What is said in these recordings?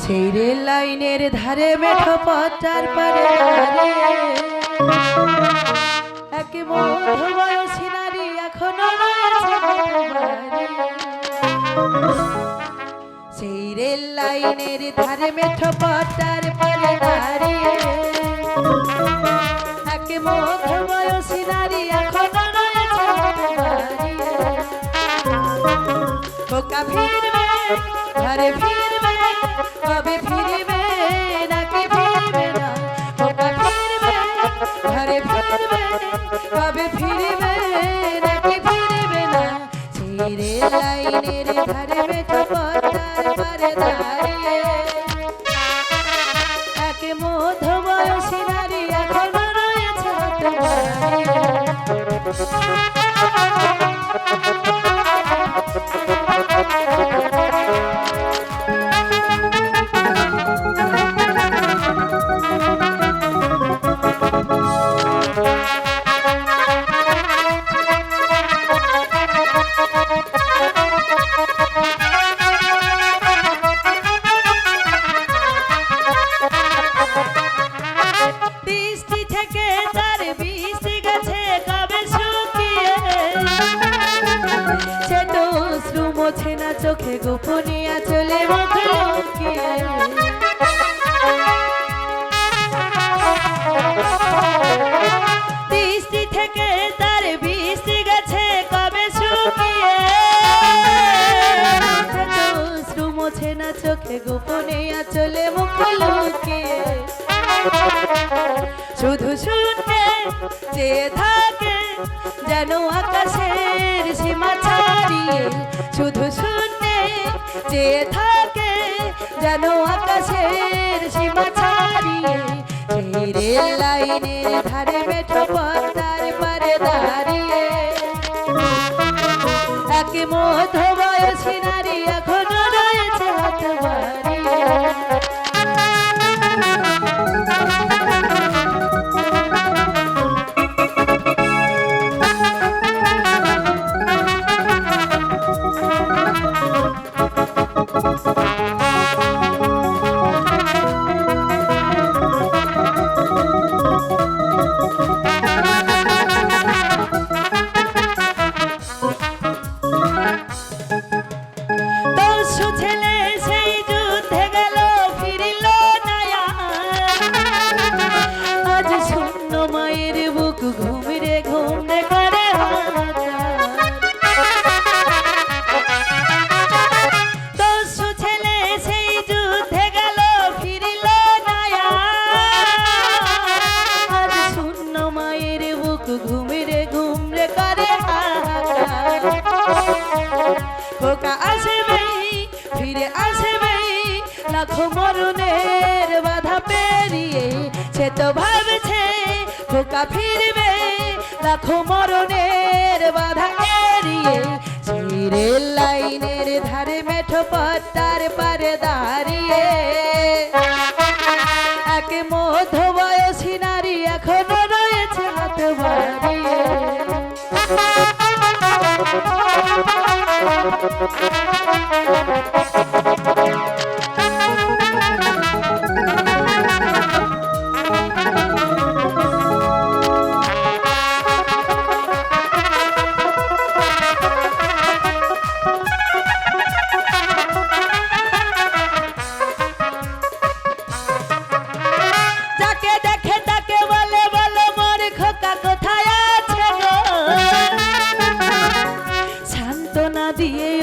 সেই রেল লাইনের ধারে মেঠো পথটার পারে এক মধ্য বয়সী নারী এখনও সেই রেল লাইনের ধারে মেঠো পথটার পারে দাঁড়িয়ে এক মধ্য বয়সী নারী এখনও ঘরে ফিরবে কবে ফিরবে? অশ্রু মোছে না চোখে গোপনিয়া চলে বৃষ্টি থেকে তার বৃষ্টি গেছে, কবে চোখে গোপনিয়া চলে শুধু শুনতে যে থাকে যেন আকাশের সীমা ছাড়িয়ে শুধু শুনতে যে থাকে, যেন আকাশের সীমা ছাড়িয়ে রেল লাইনের ধারে মেঠো পদ্মার পারে দাঁড়িয়ে। এক মধ্য বয়সী নারী এখনও বুক ঘুমরে ঘুমরে করে। খোকা আসবে ফিরে আসবে লাখো মরণের বাধা পেরিয়ে সে তো ভাবছে খোকা ফিরবে, লাখো মরণের বাধা এড়িয়ে চিরে লাইনের ধারে মেঠো পত্তার পারে দাঁড়িয়ে এক মধ্য বয়সী নারী এখনও যাকে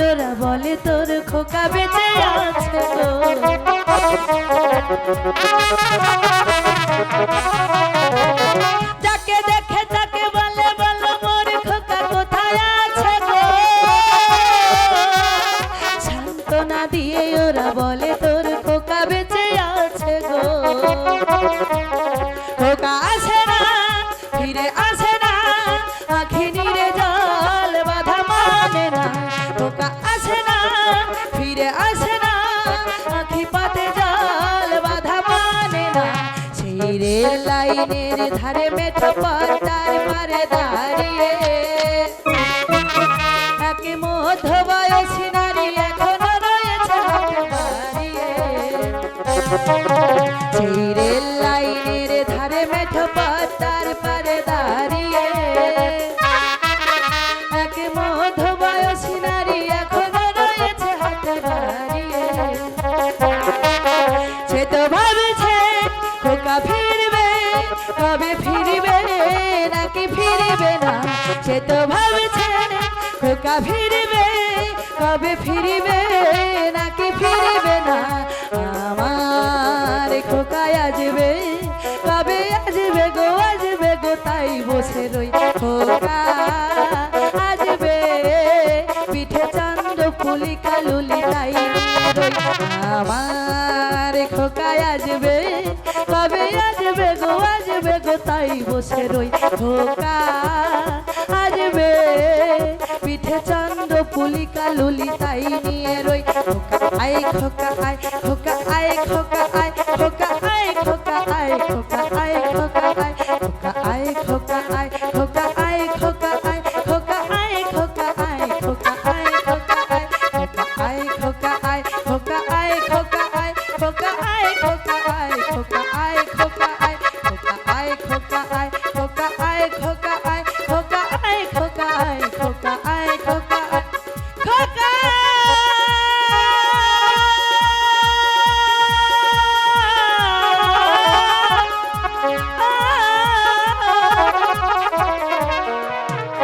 ওরা বলে তোর খোকা বেঁচে আছে গো। যাকে দেখে লাইনের ধারে মেঠো পাতার পারে দাঁড়িয়ে। এক মধ্য বয়সী নারী এখনও রয়েছে কবে ফিরবে নাকি ফিরবে না? সে তো ভাবছে খোকা ফিরবে। কবে ফিরবে? নাকি ফিরবে না? আমার খোকায় আসবে। কবে আসবে গো? আসবে গো? তাই বসে রই খোকা আসবে। পিঠে চন্দ্র ফুলি, কালুলি, তাই রই। আমার কবে আসবে। গো আসবে গো তাই বসে রই খোকা আসবে পিঠে চন্দ্র পুলিকা লুলি তাই নিয়ে রই আয় খোকা আয় খোকা আয় খোকা আয় খোকা আয় খোকা আয় খোকা আয় খোকা